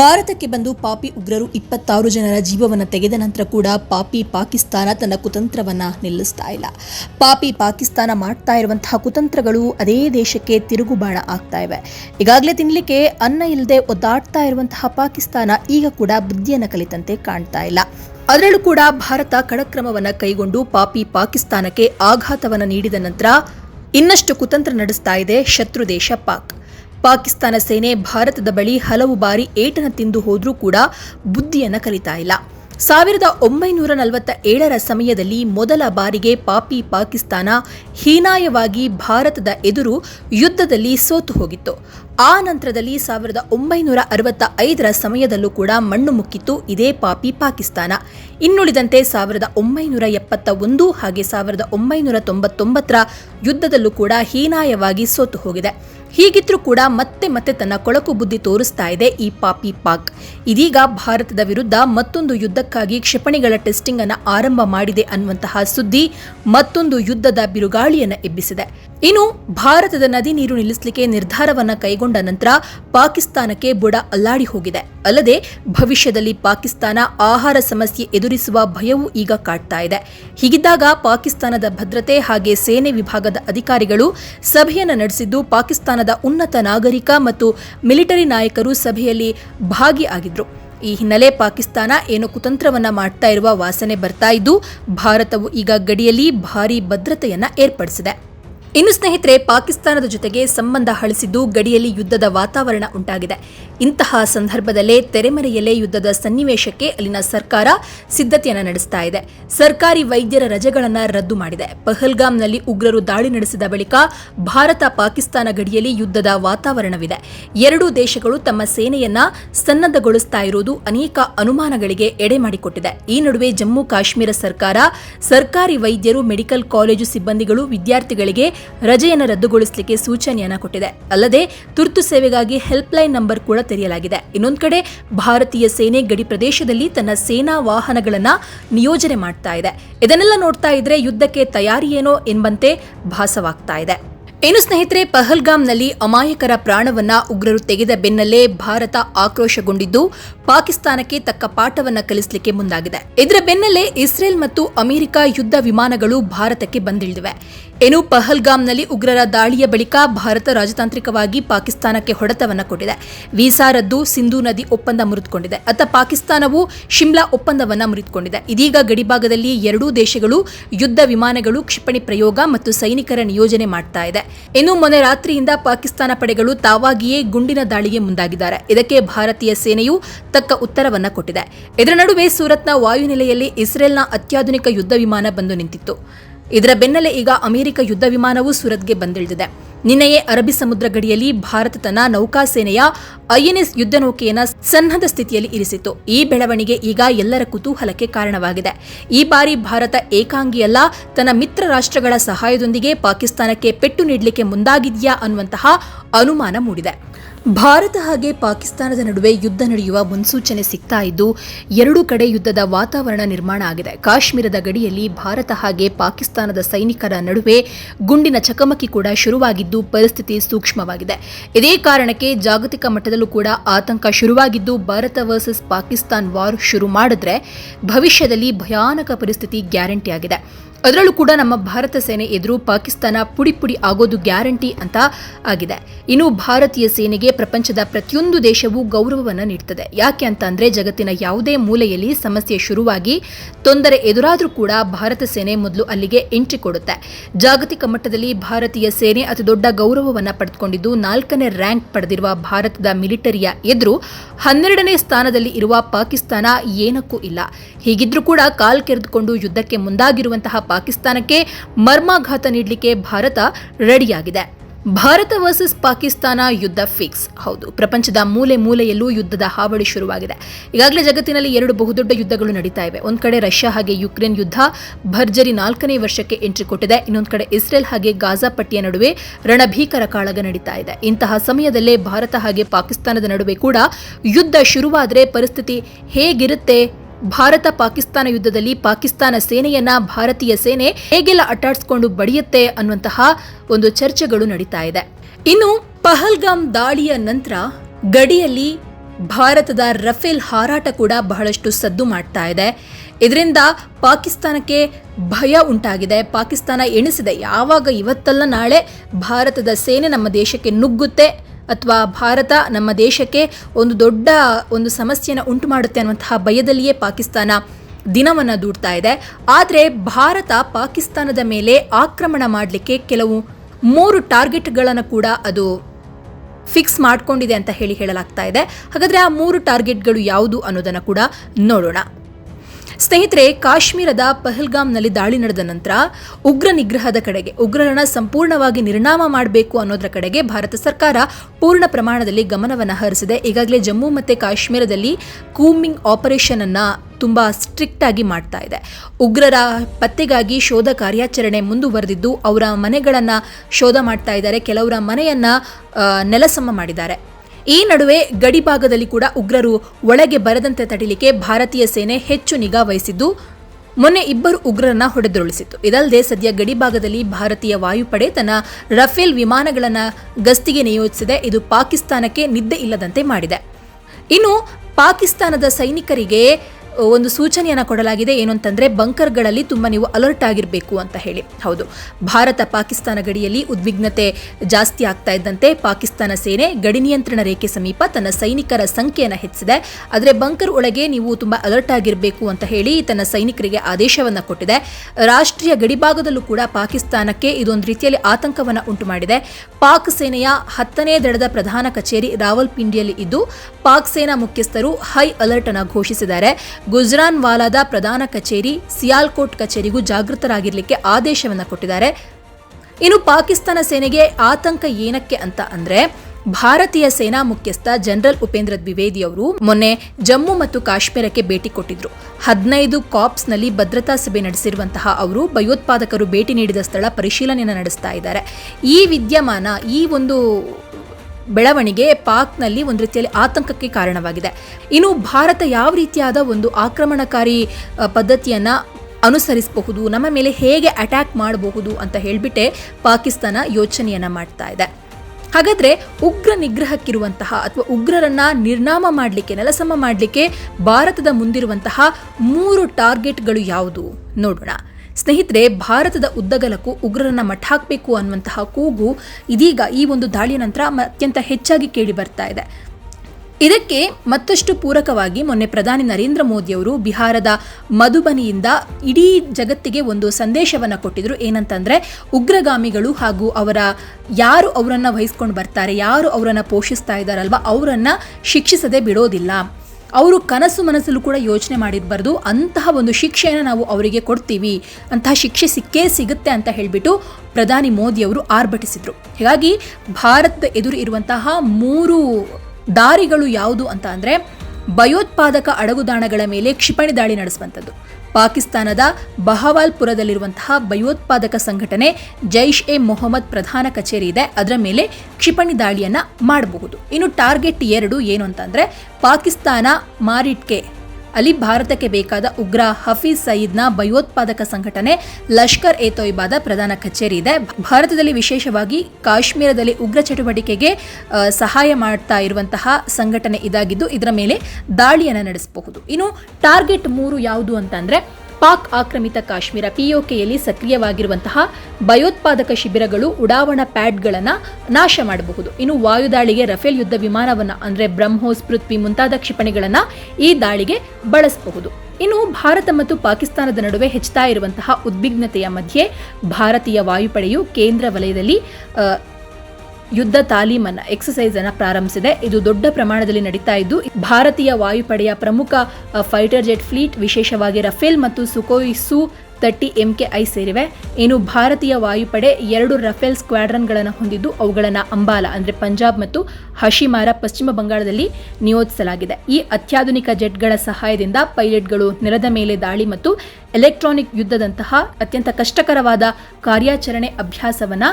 ಭಾರತಕ್ಕೆ ಬಂದು ಪಾಪಿ ಉಗ್ರರು ಇಪ್ಪತ್ತಾರು ಜನರ ಜೀವವನ್ನು ತೆಗೆದ ನಂತರ ಕೂಡ ಪಾಪಿ ಪಾಕಿಸ್ತಾನ ತನ್ನ ಕುತಂತ್ರವನ್ನು ನಿಲ್ಲಿಸ್ತಾ ಇಲ್ಲ. ಪಾಪಿ ಪಾಕಿಸ್ತಾನ ಮಾಡ್ತಾ ಇರುವಂತಹ ಕುತಂತ್ರಗಳು ಅದೇ ದೇಶಕ್ಕೆ ತಿರುಗುಬಾಣ ಆಗ್ತಾ ಇವೆ. ಈಗಾಗಲೇ ತಿನ್ನಲಿಕ್ಕೆ ಅನ್ನ ಇಲ್ಲದೆ ಒದ್ದಾಡ್ತಾ ಇರುವಂತಹ ಪಾಕಿಸ್ತಾನ ಈಗ ಕೂಡ ಬುದ್ಧಿಯನ್ನು ಕಲಿತಂತೆ ಕಾಣ್ತಾ ಇಲ್ಲ. ಅದರಲ್ಲೂ ಕೂಡ ಭಾರತ ಕಡಕ್ರಮವನ್ನು ಕೈಗೊಂಡು ಪಾಪಿ ಪಾಕಿಸ್ತಾನಕ್ಕೆ ಆಘಾತವನ್ನು ನೀಡಿದ ನಂತರ ಇನ್ನಷ್ಟು ಕುತಂತ್ರ ನಡೆಸ್ತಾ ಇದೆ ಶತ್ರು ದೇಶ ಪಾಕ್. ಪಾಕಿಸ್ತಾನ ಸೇನೆ ಭಾರತದ ಬಳಿ ಹಲವು ಬಾರಿ ಏಟನ ತಿಂದು ಹೋದ್ರೂ ಕೂಡ ಬುದ್ಧಿಯನ್ನು ಕಲಿತಾ ಇಲ್ಲ. ಸಾವಿರದ ಒಂಬೈನೂರ ನಲವತ್ತ ಏಳರ ಸಮಯದಲ್ಲಿ ಮೊದಲ ಬಾರಿಗೆ ಪಾಪಿ ಪಾಕಿಸ್ತಾನ ಹೀನಾಯವಾಗಿ ಭಾರತದ ಎದುರು ಯುದ್ಧದಲ್ಲಿ ಸೋತು ಹೋಗಿತ್ತು. ಆ ನಂತರದಲ್ಲಿ ಸಾವಿರದ ಒಂಬೈನೂರ ಅರವತ್ತ ಐದರ ಸಮಯದಲ್ಲೂ ಕೂಡ ಮಣ್ಣು ಮುಕ್ಕಿತ್ತು ಇದೇ ಪಾಪಿ ಪಾಕಿಸ್ತಾನ. ಇನ್ನುಳಿದಂತೆ ಸಾವಿರದ ಒಂಬೈನೂರ ಎಪ್ಪತ್ತ ಒಂದು ಹಾಗೆ ಸಾವಿರದ ಒಂಬೈನೂರ ತೊಂಬತ್ತೊಂಬತ್ತರ ಯುದ್ಧದಲ್ಲೂ ಕೂಡ ಹೀನಾಯವಾಗಿ ಸೋತು ಹೋಗಿದೆ. ಹೀಗಿದ್ರೂ ಕೂಡ ಮತ್ತೆ ಮತ್ತೆ ತನ್ನ ಕೊಳಕು ಬುದ್ಧಿ ತೋರಿಸ್ತಾ ಇದೆ ಈ ಪಾಪಿ ಪಾಕ್. ಇದೀಗ ಭಾರತದ ವಿರುದ್ಧ ಮತ್ತೊಂದು ಯುದ್ಧಕ್ಕಾಗಿ ಕ್ಷಿಪಣಿಗಳ ಟೆಸ್ಟಿಂಗ್ ಅನ್ನು ಆರಂಭ ಮಾಡಿದೆ ಅನ್ನುವಂತಹ ಸುದ್ದಿ ಮತ್ತೊಂದು ಯುದ್ಧದ ಬಿರುಗಾಳಿಯನ್ನು ಎಬ್ಬಿಸಿದೆ. ಇನ್ನು ಭಾರತದ ನದಿ ನೀರು ನಿಲ್ಲಿಸಲಿಕ್ಕೆ ನಿರ್ಧಾರವನ್ನ ಕೈಗೊಂಡ ನಂತರ ಪಾಕಿಸ್ತಾನಕ್ಕೆ ಬುಡ ಅಲ್ಲಾಡಿ ಹೋಗಿದೆ. ಅಲ್ಲದೆ ಭವಿಷ್ಯದಲ್ಲಿ ಪಾಕಿಸ್ತಾನ ಆಹಾರ ಸಮಸ್ಯೆ ಎದುರಿಸುವ ಭಯವೂ ಈಗ ಕಾಡ್ತಾ ಇದೆ. ಹೀಗಿದ್ದಾಗ ಪಾಕಿಸ್ತಾನದ ಭದ್ರತೆ ಹಾಗೆ ಸೇನೆ ವಿಭಾಗದ ಅಧಿಕಾರಿಗಳು ಸಭೆಯನ್ನು ನಡೆಸಿದ್ದು ಪಾಕಿಸ್ತಾನದ ಉನ್ನತ ನಾಗರಿಕ ಮತ್ತು ಮಿಲಿಟರಿ ನಾಯಕರು ಸಭೆಯಲ್ಲಿ ಭಾಗಿಯಾಗಿದ್ರು ಈ ಹಿನ್ನೆಲೆ ಪಾಕಿಸ್ತಾನ ಏನು ಕುತಂತ್ರವನ್ನ ಮಾಡ್ತಾ ಇರುವ ವಾಸನೆ ಬರ್ತಾ ಇದ್ದು, ಭಾರತವು ಈಗ ಗಡಿಯಲ್ಲಿ ಭಾರೀ ಭದ್ರತೆಯನ್ನ ಏರ್ಪಡಿಸಿದೆ. ಇನ್ನು ಸ್ನೇಹಿತರೆ, ಪಾಕಿಸ್ತಾನದ ಜೊತೆಗೆ ಸಂಬಂಧ ಹಳಿಸಿದ್ದು ಗಡಿಯಲ್ಲಿ ಯುದ್ಧದ ವಾತಾವರಣ ಉಂಟಾಗಿದೆ. ಇಂತಹ ಸಂದರ್ಭದಲ್ಲೇ ತೆರೆಮರೆಯಲ್ಲೇ ಯುದ್ಧದ ಸನ್ನಿವೇಶಕ್ಕೆ ಅಲ್ಲಿನ ಸರ್ಕಾರ ಸಿದ್ಧತೆಯನ್ನು ನಡೆಸ್ತಾ ಇದೆ. ಸರ್ಕಾರಿ ವೈದ್ಯರ ರಜೆಗಳನ್ನು ರದ್ದು ಮಾಡಿದೆ. ಪಹಲ್ಗಾಮ್ನಲ್ಲಿ ಉಗ್ರರು ದಾಳಿ ನಡೆಸಿದ ಬಳಿಕ ಭಾರತ ಪಾಕಿಸ್ತಾನ ಗಡಿಯಲ್ಲಿ ಯುದ್ಧದ ವಾತಾವರಣವಿದೆ. ಎರಡೂ ದೇಶಗಳು ತಮ್ಮ ಸೇನೆಯನ್ನ ಸನ್ನದ್ಧಗೊಳಿಸ್ತಾ ಇರುವುದು ಅನೇಕ ಅನುಮಾನಗಳಿಗೆ ಎಡೆ ಮಾಡಿಕೊಟ್ಟಿದೆ. ಈ ನಡುವೆ ಜಮ್ಮು ಕಾಶ್ಮೀರ ಸರ್ಕಾರ ಸರ್ಕಾರಿ ವೈದ್ಯರು, ಮೆಡಿಕಲ್ ಕಾಲೇಜು ಸಿಬ್ಬಂದಿಗಳು, ವಿದ್ಯಾರ್ಥಿಗಳಿಗೆ ರಜೆಯನ್ನು ರದ್ದುಗೊಳಿಸಲಿಕ್ಕೆ ಸೂಚನೆಯನ್ನ ಕೊಟ್ಟಿದೆ. ಅಲ್ಲದೆ ತುರ್ತು ಸೇವೆಗಾಗಿ ಹೆಲ್ಪ್ಲೈನ್ ನಂಬರ್ ಕೂಡ ತೆರೆಯಲಾಗಿದೆ. ಇನ್ನೊಂದು ಕಡೆ ಭಾರತೀಯ ಸೇನೆ ಗಡಿ ಪ್ರದೇಶದಲ್ಲಿ ತನ್ನ ಸೇನಾ ವಾಹನಗಳನ್ನ ನಿಯೋಜನೆ ಮಾಡ್ತಾ ಇದೆ. ಇದನ್ನೆಲ್ಲ ನೋಡ್ತಾ ಇದ್ರೆ ಯುದ್ಧಕ್ಕೆ ತಯಾರಿಯೇನೋ ಎಂಬಂತೆ ಭಾಸವಾಗ್ತಾ ಇದೆ. ಇನ್ನು ಸ್ನೇಹಿತರೆ, ಪಹಲ್ಗಾಮ್ನಲ್ಲಿ ಅಮಾಯಕರ ಪ್ರಾಣವನ್ನ ಉಗ್ರರು ತೆಗೆದ ಬೆನ್ನಲ್ಲೇ ಭಾರತ ಆಕ್ರೋಶಗೊಂಡಿದ್ದು, ಪಾಕಿಸ್ತಾನಕ್ಕೆ ತಕ್ಕ ಪಾಠವನ್ನ ಕಲಿಸಲಿಕ್ಕೆ ಮುಂದಾಗಿದೆ. ಇದರ ಬೆನ್ನಲ್ಲೇ ಇಸ್ರೇಲ್ ಮತ್ತು ಅಮೆರಿಕ ಯುದ್ಧ ವಿಮಾನಗಳು ಭಾರತಕ್ಕೆ ಬಂದಿಳಿದಿವೆ. ಏನು ಪಹಲ್ಗಾಮ್ನಲ್ಲಿ ಉಗ್ರರ ದಾಳಿಯ ಬಳಿಕ ಭಾರತ ರಾಜತಾಂತ್ರಿಕವಾಗಿ ಪಾಕಿಸ್ತಾನಕ್ಕೆ ಹೊಡೆತವನ್ನ ಕೊಟ್ಟಿದೆ. ವೀಸಾ ರದ್ದು, ಸಿಂಧೂ ನದಿ ಒಪ್ಪಂದ ಮುರಿದುಕೊಂಡಿದೆ. ಅತ್ತ ಪಾಕಿಸ್ತಾನವು ಶಿಮ್ಲಾ ಒಪ್ಪಂದವನ್ನ ಮುರಿದುಕೊಂಡಿದೆ. ಇದೀಗ ಗಡಿಭಾಗದಲ್ಲಿ ಎರಡೂ ದೇಶಗಳು ಯುದ್ಧ ವಿಮಾನಗಳು ಕ್ಷಿಪಣಿ ಪ್ರಯೋಗ ಮತ್ತು ಸೈನಿಕರ ನಿಯೋಜನೆ ಮಾಡ್ತಾ ಇದೆ. ಇನ್ನು ಮೊನ್ನೆ ರಾತ್ರಿಯಿಂದ ಪಾಕಿಸ್ತಾನ ಪಡೆಗಳು ತಾವಾಗಿಯೇ ಗುಂಡಿನ ದಾಳಿಗೆ ಮುಂದಾಗಿದ್ದಾರೆ. ಇದಕ್ಕೆ ಭಾರತೀಯ ಸೇನೆಯು ತಕ್ಕ ಉತ್ತರವನ್ನ ಕೊಟ್ಟಿದೆ. ಇದರ ನಡುವೆ ಸೂರತ್ನ ವಾಯುನೆಲೆಯಲ್ಲಿ ಇಸ್ರೇಲ್ನ ಅತ್ಯಾಧುನಿಕ ಯುದ್ಧ ವಿಮಾನ ಬಂದು ನಿಂತಿತ್ತು. ಇದರ ಬೆನ್ನಲ್ಲೇ ಈಗ ಅಮೆರಿಕ ಯುದ್ಧ ವಿಮಾನವು ಸುರತ್ಗೆ ಬಂದಿಳಿದಿದೆ. ನಿನ್ನೆಯೇ ಅರಬ್ಬಿ ಸಮುದ್ರ ಗಡಿಯಲ್ಲಿ ಭಾರತ ತನ್ನ ನೌಕಾಸೇನೆಯ ಐಎನ್ಎಸ್ ಯುದ್ಧ ನೌಕೆಯನ್ನು ಸನ್ನದ್ಧ ಸ್ಥಿತಿಯಲ್ಲಿ ಇರಿಸಿತ್ತು. ಈ ಬೆಳವಣಿಗೆ ಈಗ ಎಲ್ಲರ ಕುತೂಹಲಕ್ಕೆ ಕಾರಣವಾಗಿದೆ. ಈ ಬಾರಿ ಭಾರತ ಏಕಾಂಗಿಯಲ್ಲ, ತನ್ನ ಮಿತ್ರ ರಾಷ್ಟ್ರಗಳ ಸಹಾಯದೊಂದಿಗೆ ಪಾಕಿಸ್ತಾನಕ್ಕೆ ಪೆಟ್ಟು ನೀಡಲಿಕ್ಕೆ ಮುಂದಾಗಿದೆಯಾ ಅನ್ನುವಂತಹ ಅನುಮಾನ ಮೂಡಿದೆ. ಭಾರತ ಹಾಗೆ ಪಾಕಿಸ್ತಾನದ ನಡುವೆ ಯುದ್ಧ ನಡೆಯುವ ಮುನ್ಸೂಚನೆ ಸಿಗ್ತಾ ಇದ್ದು, ಎರಡೂ ಕಡೆ ಯುದ್ಧದ ವಾತಾವರಣ ನಿರ್ಮಾಣ ಆಗಿದೆ. ಕಾಶ್ಮೀರದ ಗಡಿಯಲ್ಲಿ ಭಾರತ ಹಾಗೆ ಪಾಕಿಸ್ತಾನದ ಸೈನಿಕರ ನಡುವೆ ಗುಂಡಿನ ಚಕಮಕಿ ಕೂಡ ಶುರುವಾಗಿದ್ದು, ಪರಿಸ್ಥಿತಿ ಸೂಕ್ಷ್ಮವಾಗಿದೆ. ಇದೇ ಕಾರಣಕ್ಕೆ ಜಾಗತಿಕ ಮಟ್ಟದಲ್ಲೂ ಕೂಡ ಆತಂಕ ಶುರುವಾಗಿದ್ದು, ಭಾರತ ವರ್ಸಸ್ ಪಾಕಿಸ್ತಾನ್ ವಾರ್ ಶುರು ಮಾಡಿದ್ರೆ ಭವಿಷ್ಯದಲ್ಲಿ ಭಯಾನಕ ಪರಿಸ್ಥಿತಿ ಗ್ಯಾರಂಟಿ ಆಗಿದೆ ಅದರಲ್ಲೂ ಕೂಡ ನಮ್ಮ ಭಾರತ ಸೇನೆ ಎದುರು ಪಾಕಿಸ್ತಾನ ಪುಡಿ ಪುಡಿ ಆಗೋದು ಗ್ಯಾರಂಟಿ ಅಂತ ಆಗಿದೆ. ಇನ್ನು ಭಾರತೀಯ ಸೇನೆಗೆ ಪ್ರಪಂಚದ ಪ್ರತಿಯೊಂದು ದೇಶವೂ ಗೌರವವನ್ನು ನೀಡುತ್ತದೆ ಯಾಕೆ ಅಂತ ಜಗತ್ತಿನ ಯಾವುದೇ ಮೂಲೆಯಲ್ಲಿ ಸಮಸ್ಯೆ ಶುರುವಾಗಿ ತೊಂದರೆ ಎದುರಾದರೂ ಕೂಡ ಭಾರತ ಸೇನೆ ಮೊದಲು ಅಲ್ಲಿಗೆ ಎಂಟ್ರಿ ಕೊಡುತ್ತೆ. ಜಾಗತಿಕ ಮಟ್ಟದಲ್ಲಿ ಭಾರತೀಯ ಸೇನೆ ಅತಿ ದೊಡ್ಡ ಗೌರವವನ್ನು ಪಡೆದುಕೊಂಡಿದ್ದು ನಾಲ್ಕನೇ ರ್ಯಾಂಕ್ ಪಡೆದಿರುವ ಭಾರತದ ಮಿಲಿಟರಿಯ ಎದುರು ಹನ್ನೆರಡನೇ ಸ್ಥಾನದಲ್ಲಿ ಇರುವ ಪಾಕಿಸ್ತಾನ ಏನಕ್ಕೂ ಇಲ್ಲ. ಹೀಗಿದ್ರೂ ಕೂಡ ಕಾಲ್ ಕೆರೆದುಕೊಂಡು ಯುದ್ಧಕ್ಕೆ ಮುಂದಾಗಿರುವಂತಹ ಪಾಕಿಸ್ತಾನಕ್ಕೆ ಮರ್ಮಾಘಾತ ನೀಡಲಿಕ್ಕೆ ಭಾರತ ರೆಡಿಯಾಗಿದೆ. ಭಾರತ ವರ್ಸಸ್ ಪಾಕಿಸ್ತಾನ ಯುದ್ಧ ಫಿಕ್ಸ್ ಹೌದು, ಪ್ರಪಂಚದ ಮೂಲೆ ಮೂಲೆಯಲ್ಲೂ ಯುದ್ಧದ ಹಾವಳಿ ಶುರುವಾಗಿದೆ. ಈಗಾಗಲೇ ಜಗತ್ತಿನಲ್ಲಿ ಎರಡು ಬಹುದೊಡ್ಡ ಯುದ್ಧಗಳು ನಡೀತಾ ಇವೆ. ಒಂದು ಕಡೆ ರಷ್ಯಾ ಹಾಗೆ ಯುಕ್ರೇನ್ ಯುದ್ಧ ಭರ್ಜರಿ ನಾಲ್ಕನೇ ವರ್ಷಕ್ಕೆ ಎಂಟ್ರಿ ಕೊಟ್ಟಿದೆ. ಇನ್ನೊಂದು ಕಡೆ ಇಸ್ರೇಲ್ ಹಾಗೆ ಗಾಜಾ ಪಟ್ಟಿಯ ನಡುವೆ ರಣಭೀಕರ ಕಾಳಗ ನಡೀತಾ ಇದೆ. ಇಂತಹ ಸಮಯದಲ್ಲೇ ಭಾರತ ಹಾಗೆ ಪಾಕಿಸ್ತಾನದ ನಡುವೆ ಕೂಡ ಯುದ್ಧ ಶುರುವಾದರೆ ಪರಿಸ್ಥಿತಿ ಹೇಗಿರುತ್ತೆ? ಭಾರತ ಪಾಕಿಸ್ತಾನ ಯುದ್ಧದಲ್ಲಿ ಪಾಕಿಸ್ತಾನ ಸೇನೆಯನ್ನ ಭಾರತೀಯ ಸೇನೆ ಹೇಗೆಲ್ಲ ಅಟ್ಟಾಡಿಸ್ಕೊಂಡು ಬಡಿಯುತ್ತೆ ಅನ್ನುವಂತಹ ಒಂದು ಚರ್ಚೆಗಳು ನಡೀತಾ ಇದೆ. ಇನ್ನು ಪಹಲ್ಗಾಮ್ ದಾಳಿಯ ನಂತರ ಗಡಿಯಲ್ಲಿ ಭಾರತದ ರಫೇಲ್ ಹಾರಾಟ ಕೂಡ ಬಹಳಷ್ಟು ಸದ್ದು ಮಾಡ್ತಾ ಇದೆ. ಇದರಿಂದ ಪಾಕಿಸ್ತಾನಕ್ಕೆ ಭಯ ಉಂಟಾಗಿದೆ. ಪಾಕಿಸ್ತಾನ ಎಣಿಸಿದೆ. ಯಾವಾಗ ಇವತ್ತಲ್ಲ ನಾಳೆ ಭಾರತದ ಸೇನೆ ನಮ್ಮ ದೇಶಕ್ಕೆ ನುಗ್ಗುತ್ತೆ ಅಥವಾ ಭಾರತ ನಮ್ಮ ದೇಶಕ್ಕೆ ಒಂದು ದೊಡ್ಡ ಒಂದು ಸಮಸ್ಯೆಯನ್ನು ಉಂಟು ಮಾಡುತ್ತೆ ಅನ್ನುವಂತಹ ಭಯದಲ್ಲಿಯೇ ಪಾಕಿಸ್ತಾನ ದಿನವನ್ನು ದೂಡ್ತಾ ಇದೆ. ಆದರೆ ಭಾರತ ಪಾಕಿಸ್ತಾನದ ಮೇಲೆ ಆಕ್ರಮಣ ಮಾಡಲಿಕ್ಕೆ ಕೆಲವು ಮೂರು ಟಾರ್ಗೆಟ್ಗಳನ್ನು ಕೂಡ ಅದು ಫಿಕ್ಸ್ ಮಾಡಿಕೊಂಡಿದೆ ಅಂತ ಹೇಳಿ ಹೇಳಲಾಗ್ತಾ ಇದೆ. ಹಾಗಾದರೆ ಆ ಮೂರು ಟಾರ್ಗೆಟ್ಗಳು ಯಾವುದು ಅನ್ನೋದನ್ನು ಕೂಡ ನೋಡೋಣ. ಸ್ನೇಹಿತರೆ, ಕಾಶ್ಮೀರದ ಪಹಲ್ಗಾಮ್ನಲ್ಲಿ ದಾಳಿ ನಡೆದ ನಂತರ ಉಗ್ರ ನಿಗ್ರಹದ ಕಡೆಗೆ ಉಗ್ರರನ್ನ ಸಂಪೂರ್ಣವಾಗಿ ನಿರ್ನಾಮ ಮಾಡಬೇಕು ಅನ್ನೋದರ ಕಡೆಗೆ ಭಾರತ ಸರ್ಕಾರ ಪೂರ್ಣ ಪ್ರಮಾಣದಲ್ಲಿ ಗಮನವನ್ನು ಹರಿಸಿದೆ. ಈಗಾಗಲೇ ಜಮ್ಮು ಮತ್ತು ಕಾಶ್ಮೀರದಲ್ಲಿ ಕೂಮಿಂಗ್ ಆಪರೇಷನ್ ಅನ್ನ ತುಂಬ ಸ್ಟ್ರಿಕ್ಟ್ ಆಗಿ ಮಾಡ್ತಾ ಇದೆ. ಉಗ್ರರ ಪತ್ತೆಗಾಗಿ ಶೋಧ ಕಾರ್ಯಾಚರಣೆ ಮುಂದುವರೆದಿದ್ದು, ಅವರ ಮನೆಗಳನ್ನು ಶೋಧ ಮಾಡ್ತಾ ಇದ್ದಾರೆ. ಕೆಲವರ ಮನೆಯನ್ನ ನೆಲಸಮ ಮಾಡಿದ್ದಾರೆ. ಈ ನಡುವೆ ಗಡಿಭಾಗದಲ್ಲಿ ಕೂಡ ಉಗ್ರರು ಒಳಗೆ ಬರದಂತೆ ತಡಿಲಿಕ್ಕೆ ಭಾರತೀಯ ಸೇನೆ ಹೆಚ್ಚು ನಿಗಾ ವಹಿಸಿದ್ದು, ಮೊನ್ನೆ ಇಬ್ಬರು ಉಗ್ರರನ್ನ ಹೊಡೆದುರುಳಿಸಿತ್ತು. ಇದಲ್ಲದೆ ಸದ್ಯ ಗಡಿಭಾಗದಲ್ಲಿ ಭಾರತೀಯ ವಾಯುಪಡೆ ತನ್ನ ರಫೇಲ್ ವಿಮಾನಗಳನ್ನ ಗಸ್ತಿಗೆ ನಿಯೋಜಿಸಿದೆ. ಇದು ಪಾಕಿಸ್ತಾನಕ್ಕೆ ನಿದ್ದೆ ಇಲ್ಲದಂತೆ ಮಾಡಿದೆ. ಇನ್ನು ಪಾಕಿಸ್ತಾನದ ಸೈನಿಕರಿಗೆ ಒಂದು ಸೂಚನೆಯನ್ನು ಕೊಡಲಾಗಿದೆ ಏನು ಅಂತಂದ್ರೆ ಬಂಕರ್ಗಳಲ್ಲಿ ತುಂಬ ನೀವು ಅಲರ್ಟ್ ಆಗಿರಬೇಕು ಅಂತ ಹೇಳಿ. ಹೌದು. ಭಾರತ ಪಾಕಿಸ್ತಾನ ಗಡಿಯಲ್ಲಿ ಉದ್ವಿಗ್ನತೆ ಜಾಸ್ತಿ ಆಗ್ತಾ ಇದ್ದಂತೆ ಪಾಕಿಸ್ತಾನ ಸೇನೆ ಗಡಿ ನಿಯಂತ್ರಣ ರೇಖೆ ಸಮೀಪ ತನ್ನ ಸೈನಿಕರ ಸಂಖ್ಯೆಯನ್ನು ಹೆಚ್ಚಿಸಿದೆ. ಆದರೆ ಬಂಕರ್ ಒಳಗೆ ನೀವು ತುಂಬ ಅಲರ್ಟ್ ಆಗಿರಬೇಕು ಅಂತ ಹೇಳಿ ತನ್ನ ಸೈನಿಕರಿಗೆ ಆದೇಶವನ್ನು ಕೊಟ್ಟಿದೆ. ರಾಷ್ಟ್ರೀಯ ಗಡಿಭಾಗದಲ್ಲೂ ಕೂಡ ಪಾಕಿಸ್ತಾನಕ್ಕೆ ಇದೊಂದು ರೀತಿಯಲ್ಲಿ ಆತಂಕವನ್ನು ಉಂಟು ಮಾಡಿದೆ. ಪಾಕ್ ಸೇನೆಯ ಹತ್ತನೇ ದಡದ ಪ್ರಧಾನ ಕಚೇರಿ ರಾವಲ್ಪಿಂಡಿಯಲ್ಲಿ ಇದ್ದು ಪಾಕ್ ಸೇನಾ ಮುಖ್ಯಸ್ಥರು ಹೈ ಅಲರ್ಟ್ ಅನ್ನು ಘೋಷಿಸಿದ್ದಾರೆ. ಗುಜರಾನ್ ವಾಲಾದ ಪ್ರಧಾನ ಕಚೇರಿ, ಸಿಯಾಲ್ಕೋಟ್ ಕಚೇರಿಗೂ ಜಾಗೃತರಾಗಿರಲಿಕ್ಕೆ ಆದೇಶವನ್ನು ಕೊಟ್ಟಿದ್ದಾರೆ. ಇನ್ನು ಪಾಕಿಸ್ತಾನ ಸೇನೆಗೆ ಆತಂಕ ಏನಕ್ಕೆ ಅಂತ ಅಂದ್ರೆ, ಭಾರತೀಯ ಸೇನಾ ಮುಖ್ಯಸ್ಥ ಜನರಲ್ ಉಪೇಂದ್ರ ದ್ವಿವೇದಿ ಅವರು ಮೊನ್ನೆ ಜಮ್ಮು ಮತ್ತು ಕಾಶ್ಮೀರಕ್ಕೆ ಭೇಟಿ ಕೊಟ್ಟಿದ್ರು. ಹದಿನೈದು ಕಾಪ್ಸ್ನಲ್ಲಿ ಭದ್ರತಾ ಸಭೆ ನಡೆಸಿರುವಂತಹ ಅವರು ಭಯೋತ್ಪಾದಕರು ಭೇಟಿ ನೀಡಿದ ಸ್ಥಳ ಪರಿಶೀಲನೆಯನ್ನು ನಡೆಸ್ತಾ ಇದ್ದಾರೆ. ಈ ವಿದ್ಯಮಾನ, ಈ ಒಂದು ಬೆಳವಣಿಗೆ ಪಾಕ್ನಲ್ಲಿ ಒಂದು ರೀತಿಯಲ್ಲಿ ಆತಂಕಕ್ಕೆ ಕಾರಣವಾಗಿದೆ. ಇನ್ನು ಭಾರತ ಯಾವ ರೀತಿಯಾದ ಒಂದು ಆಕ್ರಮಣಕಾರಿ ಪದ್ಧತಿಯನ್ನು ಅನುಸರಿಸಬಹುದು, ನಮ್ಮ ಮೇಲೆ ಹೇಗೆ ಅಟ್ಯಾಕ್ ಮಾಡಬಹುದು ಅಂತ ಹೇಳಿಬಿಟ್ಟೆ ಪಾಕಿಸ್ತಾನ ಯೋಚನೆಯನ್ನು ಮಾಡ್ತಾ ಇದೆ. ಹಾಗಾದರೆ ಉಗ್ರ ನಿಗ್ರಹಕ್ಕಿರುವಂತಹ ಅಥವಾ ಉಗ್ರರನ್ನ ನಿರ್ನಾಮ ಮಾಡಲಿಕ್ಕೆ, ನೆಲಸಮ ಮಾಡಲಿಕ್ಕೆ ಭಾರತದ ಮುಂದಿರುವಂತಹ ಮೂರು ಟಾರ್ಗೆಟ್ಗಳು ಯಾವುದು? ನೋಡೋಣ. ಸ್ನೇಹಿತರೆ, ಭಾರತದ ಉದ್ದಗಲಕ್ಕೂ ಉಗ್ರರನ್ನ ಮಠ ಹಾಕಬೇಕು ಅನ್ನುವಂತಹ ಕೂಗು ಇದೀಗ ಈ ಒಂದು ದಾಳಿಯ ನಂತರ ಅತ್ಯಂತ ಹೆಚ್ಚಾಗಿ ಕೇಳಿ ಬರ್ತಾ ಇದೆ. ಇದಕ್ಕೆ ಮತ್ತಷ್ಟು ಪೂರಕವಾಗಿ ಮೊನ್ನೆ ಪ್ರಧಾನಿ ನರೇಂದ್ರ ಮೋದಿಯವರು ಬಿಹಾರದ ಮಧುಬನಿಯಿಂದ ಇಡೀ ಜಗತ್ತಿಗೆ ಒಂದು ಸಂದೇಶವನ್ನು ಕೊಟ್ಟಿದ್ರು. ಏನಂತಂದ್ರೆ, ಉಗ್ರಗಾಮಿಗಳು ಹಾಗೂ ಅವರ ಯಾರು ಅವರನ್ನು ವಹಿಸ್ಕೊಂಡು ಬರ್ತಾರೆ, ಯಾರು ಅವರನ್ನು ಪೋಷಿಸ್ತಾ ಇದ್ದಾರಲ್ವ, ಅವರನ್ನು ಶಿಕ್ಷಿಸದೆ ಬಿಡೋದಿಲ್ಲ. ಅವರು ಕನಸು ಮನಸ್ಸಲ್ಲೂ ಕೂಡ ಯೋಚನೆ ಮಾಡಿರಬಾರ್ದು. ಅಂತಹ ಒಂದು ಶಿಕ್ಷೆಯನ್ನು ನಾವು ಅವರಿಗೆ ಕೊಡ್ತೀವಿ. ಅಂತಹ ಶಿಕ್ಷೆ ಸಿಕ್ಕೇ ಸಿಗುತ್ತೆ ಅಂತ ಹೇಳಿಬಿಟ್ಟು ಪ್ರಧಾನಿ ಮೋದಿ ಅವರು ಆರ್ಭಟಿಸಿದರು. ಹೀಗಾಗಿ ಭಾರತದ ಎದುರು ಇರುವಂತಹ ಮೂರು ದಾರಿಗಳು ಯಾವುದು ಅಂತ ಅಂದರೆ ಭಯೋತ್ಪಾದಕ ಅಡಗುದಾಣಗಳ ಮೇಲೆ ಕ್ಷಿಪಣಿ ದಾಳಿ ನಡೆಸುವಂಥದ್ದು. ಪಾಕಿಸ್ತಾನದ ಬಹವಾಲ್ಪುರದಲ್ಲಿರುವಂತಹ ಭಯೋತ್ಪಾದಕ ಸಂಘಟನೆ ಜೈಷ್ ಎ ಮೊಹಮ್ಮದ್ ಪ್ರಧಾನ ಕಚೇರಿ ಇದೆ. ಅದರ ಮೇಲೆ ಕ್ಷಿಪಣಿ ದಾಳಿಯನ್ನು ಮಾಡಬಹುದು. ಇನ್ನು ಟಾರ್ಗೆಟ್ ಎರಡು ಏನು ಅಂತಂದರೆ ಪಾಕಿಸ್ತಾನ ಮಾರಿಟ್ಕೆ ಅಲ್ಲಿ ಭಾರತಕ್ಕೆ ಬೇಕಾದ ಉಗ್ರ ಹಫೀಜ್ ಸಯೀದ್ನ ಭಯೋತ್ಪಾದಕ ಸಂಘಟನೆ ಲಷ್ಕರ್ ಎ ತೊಯ್ಬಾದ ಪ್ರಧಾನ ಕಚೇರಿ ಇದೆ. ಭಾರತದಲ್ಲಿ ವಿಶೇಷವಾಗಿ ಕಾಶ್ಮೀರದಲ್ಲಿ ಉಗ್ರ ಚಟುವಟಿಕೆಗೆ ಸಹಾಯ ಮಾಡ್ತಾ ಇರುವಂತಹ ಸಂಘಟನೆ ಇದಾಗಿದ್ದು, ಇದರ ಮೇಲೆ ದಾಳಿಯನ್ನು ನಡೆಸಬಹುದು. ಇನ್ನು ಟಾರ್ಗೆಟ್ ಮೂರು ಯಾವುದು ಅಂತಂದ್ರೆ ಪಾಕ್ ಆಕ್ರಮಿತ ಕಾಶ್ಮೀರ ಪಿಒಕೆಯಲ್ಲಿ ಸಕ್ರಿಯವಾಗಿರುವಂತಹ ಭಯೋತ್ಪಾದಕ ಶಿಬಿರಗಳು, ಉಡಾವಣಾ ಪ್ಯಾಡ್ಗಳನ್ನು ನಾಶ ಮಾಡಬಹುದು. ಇನ್ನು ವಾಯುದಾಳಿಗೆ ರಫೇಲ್ ಯುದ್ಧ ವಿಮಾನವನ್ನು, ಅಂದರೆ ಬ್ರಹ್ಮೋಸ್ ಪೃಥ್ವಿ ಮುಂತಾದ ಕ್ಷಿಪಣಿಗಳನ್ನು ಈ ದಾಳಿಗೆ ಬಳಸಬಹುದು. ಇನ್ನು ಭಾರತ ಮತ್ತು ಪಾಕಿಸ್ತಾನದ ನಡುವೆ ಹೆಚ್ಚುತ್ತಾ ಇರುವಂತಹ ಉದ್ವಿಗ್ನತೆಯ ಮಧ್ಯೆ ಭಾರತೀಯ ವಾಯುಪಡೆಯು ಕೇಂದ್ರ ವಲಯದಲ್ಲಿ ಯುದ್ಧ ತಾಲೀಮನ್ನ ಎಕ್ಸಸೈಸ್ ಅನ್ನ ಪ್ರಾರಂಭಿಸಿದೆ. ಇದು ದೊಡ್ಡ ಪ್ರಮಾಣದಲ್ಲಿ ನಡೀತಾ ಇದ್ದು, ಭಾರತೀಯ ವಾಯುಪಡೆಯ ಪ್ರಮುಖ ಫೈಟರ್ ಜೆಟ್ ಫ್ಲೀಟ್ ವಿಶೇಷವಾಗಿ ರಫೇಲ್ ಮತ್ತು ಸುಕೋಯ್ ಸು ತರ್ಟಿ ಎಂಕೆಐ ಸೇರಿವೆ. ಇನ್ನು ಭಾರತೀಯ ವಾಯುಪಡೆ ಎರಡು ರಫೇಲ್ ಸ್ಕ್ವಾಡ್ರನ್ಗಳನ್ನು ಹೊಂದಿದ್ದು, ಅವುಗಳನ್ನು ಅಂಬಾಲ ಅಂದರೆ ಪಂಜಾಬ್ ಮತ್ತು ಹಶಿಮಾರ ಪಶ್ಚಿಮ ಬಂಗಾಳದಲ್ಲಿ ನಿಯೋಜಿಸಲಾಗಿದೆ. ಈ ಅತ್ಯಾಧುನಿಕ ಜೆಟ್ಗಳ ಸಹಾಯದಿಂದ ಪೈಲಟ್ಗಳು ನೆಲದ ಮೇಲೆ ದಾಳಿ ಮತ್ತು ಎಲೆಕ್ಟ್ರಾನಿಕ್ ಯುದ್ಧದಂತಹ ಅತ್ಯಂತ ಕಷ್ಟಕರವಾದ ಕಾರ್ಯಾಚರಣೆ ಅಭ್ಯಾಸವನ್ನು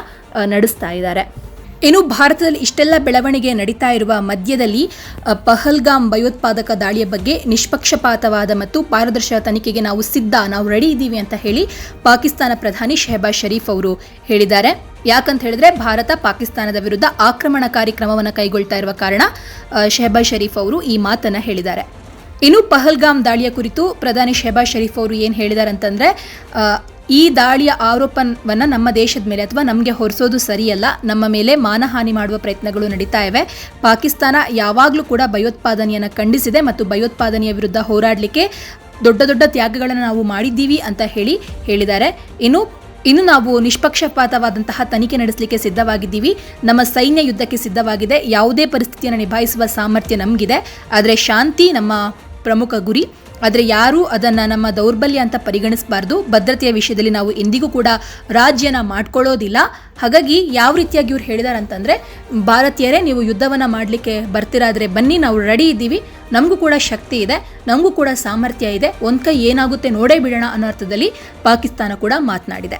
ನಡೆಸ್ತಾ ಇದ್ದಾರೆ. ಇನ್ನು ಭಾರತದಲ್ಲಿ ಇಷ್ಟೆಲ್ಲ ಬೆಳವಣಿಗೆ ನಡೀತಾ ಇರುವ ಮಧ್ಯದಲ್ಲಿ ಪಹಲ್ಗಾಮ್ ಭಯೋತ್ಪಾದಕ ದಾಳಿಯ ಬಗ್ಗೆ ನಿಷ್ಪಕ್ಷಪಾತವಾದ ಮತ್ತು ಪಾರದರ್ಶಕ ತನಿಖೆಗೆ ನಾವು ಸಿದ್ಧ, ನಾವು ರೆಡಿ ಇದ್ದೀವಿ ಅಂತ ಹೇಳಿ ಪಾಕಿಸ್ತಾನ ಪ್ರಧಾನಿ ಶೆಹಬಾಜ್ ಶರೀಫ್ ಅವರು ಹೇಳಿದ್ದಾರೆ. ಯಾಕಂತ ಹೇಳಿದ್ರೆ ಭಾರತ ಪಾಕಿಸ್ತಾನದ ವಿರುದ್ಧ ಆಕ್ರಮಣಕಾರಿ ಕ್ರಮವನ್ನು ಕೈಗೊಳ್ತಾ ಇರುವ ಕಾರಣ ಶೆಹಬಾಜ್ ಶರೀಫ್ ಅವರು ಈ ಮಾತನ್ನ ಹೇಳಿದ್ದಾರೆ. ಇನ್ನು ಪಹಲ್ಗಾಮ್ ದಾಳಿಯ ಕುರಿತು ಪ್ರಧಾನಿ ಶೆಹಬಾಜ್ ಶರೀಫ್ ಅವರು ಏನು ಹೇಳಿದ್ದಾರೆ ಅಂತಂದ್ರೆ ಈ ದಾಳಿಯ ಆರೋಪವನ್ನು ನಮ್ಮ ದೇಶದ ಮೇಲೆ ಅಥವಾ ನಮಗೆ ಹೊರಿಸೋದು ಸರಿಯಲ್ಲ, ನಮ್ಮ ಮೇಲೆ ಮಾನಹಾನಿ ಮಾಡುವ ಪ್ರಯತ್ನಗಳು ನಡೀತಾ ಇವೆ. ಪಾಕಿಸ್ತಾನ ಯಾವಾಗಲೂ ಕೂಡ ಭಯೋತ್ಪಾದನೆಯನ್ನು ಖಂಡಿಸಿದೆ ಮತ್ತು ಭಯೋತ್ಪಾದನೆಯ ವಿರುದ್ಧ ಹೋರಾಡಲಿಕ್ಕೆ ದೊಡ್ಡ ದೊಡ್ಡ ತ್ಯಾಗಗಳನ್ನು ನಾವು ಮಾಡಿದ್ದೀವಿ ಅಂತ ಹೇಳಿ ಹೇಳಿದ್ದಾರೆ. ಇನ್ನು ಇನ್ನು ನಾವು ನಿಷ್ಪಕ್ಷಪಾತವಾದಂತಹ ತನಿಖೆ ನಡೆಸಲಿಕ್ಕೆ ಸಿದ್ಧವಾಗಿದ್ದೀವಿ. ನಮ್ಮ ಸೈನ್ಯ ಯುದ್ಧಕ್ಕೆ ಸಿದ್ಧವಾಗಿದೆ. ಯಾವುದೇ ಪರಿಸ್ಥಿತಿಯನ್ನು ನಿಭಾಯಿಸುವ ಸಾಮರ್ಥ್ಯ ನಮಗಿದೆ. ಆದರೆ ಶಾಂತಿ ನಮ್ಮ ಪ್ರಮುಖ ಗುರಿ. ಆದರೆ ಯಾರೂ ಅದನ್ನು ನಮ್ಮ ದೌರ್ಬಲ್ಯ ಅಂತ ಪರಿಗಣಿಸಬಾರ್ದು. ಭದ್ರತೆಯ ವಿಷಯದಲ್ಲಿ ನಾವು ಎಂದಿಗೂ ಕೂಡ ರಾಜ್ಯನ ಮಾಡ್ಕೊಳ್ಳೋದಿಲ್ಲ. ಹಾಗಾಗಿ ಯಾವ ರೀತಿಯಾಗಿ ಇವ್ರು ಹೇಳಿದಾರೆ ಅಂತಂದರೆ ಭಾರತೀಯರೇ ನೀವು ಯುದ್ಧವನ್ನು ಮಾಡಲಿಕ್ಕೆ ಬರ್ತಿರಾದರೆ ಬನ್ನಿ, ನಾವು ರೆಡಿ ಇದ್ದೀವಿ. ನಮಗೂ ಕೂಡ ಶಕ್ತಿ ಇದೆ, ನಮಗೂ ಕೂಡ ಸಾಮರ್ಥ್ಯ ಇದೆ. ಒಂದು ಕೈ ಏನಾಗುತ್ತೆ ನೋಡೇ ಬಿಡೋಣ ಅನ್ನೋ ಅರ್ಥದಲ್ಲಿ ಪಾಕಿಸ್ತಾನ ಕೂಡ ಮಾತನಾಡಿದೆ.